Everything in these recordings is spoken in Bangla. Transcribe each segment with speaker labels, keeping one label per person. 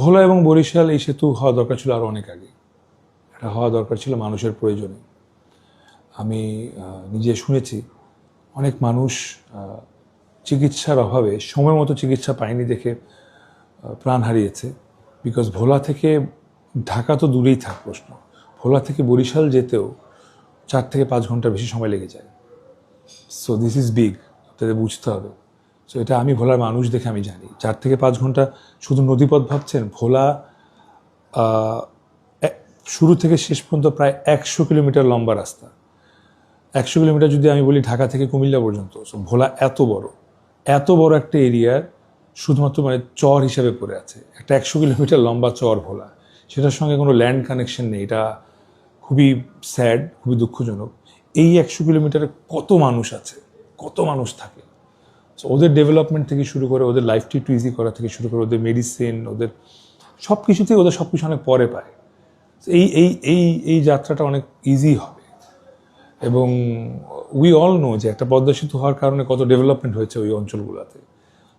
Speaker 1: ভোলা এবং বরিশাল এই সেতু হওয়া দরকার ছিল আরও অনেক আগে। এটা হওয়া দরকার ছিল মানুষের প্রয়োজনে। আমি নিজে শুনেছি, অনেক মানুষ চিকিৎসার অভাবে সময় মতো চিকিৎসা পায়নি দেখে প্রাণ হারিয়েছে। বিকজ ভোলা থেকে ঢাকা তো দূরেই থাক প্রশ্ন। ভোলা থেকে বরিশাল যেতেও চার থেকে পাঁচ ঘণ্টার বেশি সময় লেগে যায়। সো দিস ইজ বিগ আপনাদের বুঝতে হবে। সো এটা আমি ভোলার মানুষ দেখে আমি জানি। চার থেকে পাঁচ ঘণ্টা শুধু নদীপথ ভাবছেন, ভোলা শুরু থেকে শেষ পর্যন্ত প্রায় একশো কিলোমিটার লম্বা রাস্তা। একশো কিলোমিটার যদি আমি বলি ঢাকা থেকে কুমিল্লা পর্যন্ত। সো ভোলা এত বড়। এত বড় একটা এরিয়ার শুধুমাত্র মানে চর হিসাবে পড়ে আছে। একটা একশো কিলোমিটার লম্বা চর ভোলা। সেটার সঙ্গে কোনো ল্যান্ড কানেকশন নেই। এটা খুবই স্যাড খুবই দুঃখজনক। এই একশো কিলোমিটারে কত মানুষ আছে? কত মানুষ থাকে? So, ওদের ডেভেলপমেন্ট থেকে শুরু করে ওদের লাইফটি একটু ইজি করা থেকে শুরু করে ওদের মেডিসিন ওদের সব কিছুতেই ওদের সব কিছু অনেক পরে পায়। এই এই এই এই যাত্রাটা অনেক ইজি হবে। এবং উই অল নো যে একটা পদ্মা সেতু হওয়ার কারণে কত ডেভেলপমেন্ট হয়েছে ওই অঞ্চলগুলোতে।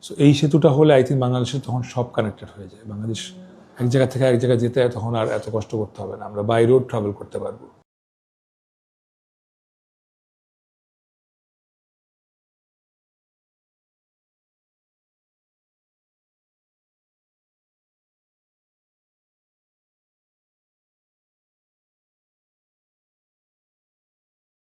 Speaker 1: সো এই সেতুটা হলে আই থিঙ্ক বাংলাদেশে তখন সব কানেক্টেড হয়ে যায়। বাংলাদেশ এক জায়গা থেকে এক জায়গায় যেতে তখন আর এত কষ্ট করতে হবে না। আমরা বাই রোড ট্রাভেল করতে পারব।